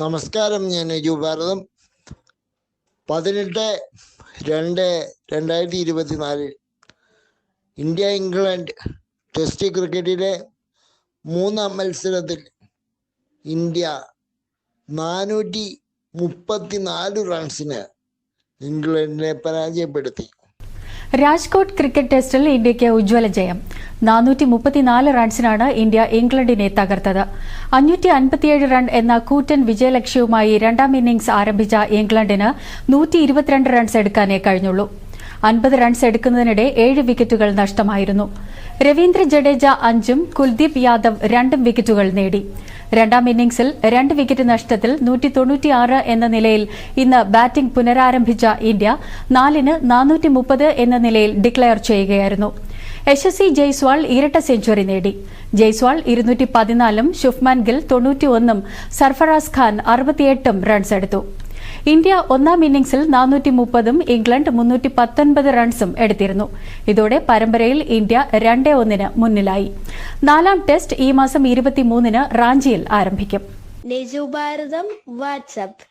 നമസ്കാരം ഞാൻ അജു ഭാരതം. പതിനെട്ട് രണ്ട് രണ്ടായിരത്തി ഇരുപത്തിനാലിൽ ഇന്ത്യ ഇംഗ്ലണ്ട് ടെസ്റ്റ് ക്രിക്കറ്റിലെ മൂന്നാം മത്സരത്തിൽ ഇന്ത്യ നാനൂറ്റി മുപ്പത്തി നാല് റൺസിന് ഇംഗ്ലണ്ടിനെ പരാജയപ്പെടുത്തി. രാജ്കോട്ട് ക്രിക്കറ്റ് ടെസ്റ്റിൽ ഇന്ത്യയ്ക്ക് ഉജ്ജ്വല ജയം. നാനൂറ്റി മുപ്പത്തിനാല് റൺസിനാണ് ഇന്ത്യ ഇംഗ്ലണ്ടിനെ തകർത്തത്. അഞ്ഞൂറ്റി അൻപത്തിയേഴ് റൺ എന്ന കൂറ്റൻ വിജയലക്ഷ്യവുമായി രണ്ടാം ഇന്നിംഗ്സ് ആരംഭിച്ച ഇംഗ്ലണ്ടിന് നൂറ്റി ഇരുപത്തിരണ്ട് റൺസ് എടുക്കാനേ കഴിഞ്ഞുള്ളൂ. അൻപത് റൺസ് എടുക്കുന്നതിനിടെ ഏഴ് വിക്കറ്റുകൾ നഷ്ടമായിരുന്നു. രവീന്ദ്ര ജഡേജ അഞ്ചും കുൽദീപ് യാദവ് രണ്ടും വിക്കറ്റുകൾ നേടി. രണ്ടാം ഇന്നിംഗ്സിൽ രണ്ട് വിക്കറ്റ് നഷ്ടത്തിൽ നൂറ്റി തൊണ്ണൂറ്റിയാറ് എന്ന നിലയിൽ ഇന്ന് ബാറ്റിംഗ് പുനരാരംഭിച്ച ഇന്ത്യ നാലിന് നാനൂറ്റി മുപ്പത് എന്ന നിലയിൽ ഡിക്ലെയർ ചെയ്യുകയായിരുന്നു. യശസ്വി ജയ്സ്വാൾ ഇരട്ട സെഞ്ചുറി നേടി. ജയ്സ്വാൾ ഇരുന്നൂറ്റി പതിനാലും ഷുഫ്മാൻ ഗിൽ തൊണ്ണൂറ്റിയൊന്നും സർഫറാസ് ഖാൻ അറുപത്തിയെട്ടും റൺസ് എടുത്തു. ഇന്ത്യ ഒന്നാം ഇന്നിംഗ്സിൽ നാനൂറ്റി മുപ്പതും ഇംഗ്ലണ്ട് മുന്നൂറ്റി പത്തൊൻപത് റൺസും എടുത്തിരുന്നു. ഇതോടെ പരമ്പരയിൽ ഇന്ത്യ രണ്ടേ ഒന്നിന് മുന്നിലായി. നാലാം ടെസ്റ്റ് ഈ മാസം ഇരുപത്തിമൂന്നിന് റാഞ്ചിയിൽ ആരംഭിക്കും. നിജുഭാരതം വാട്സപ്പ്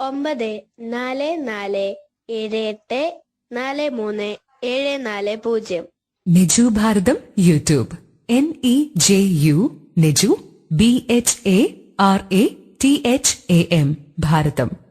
ഒമ്പത് നാല് നാല് ഏഴ് എട്ട് നാല് മൂന്ന് ഏഴ് നാല് പൂജ്യം. Niju Bharatam YouTube. N E J U Niju. B H A R A T H A M Bharatam.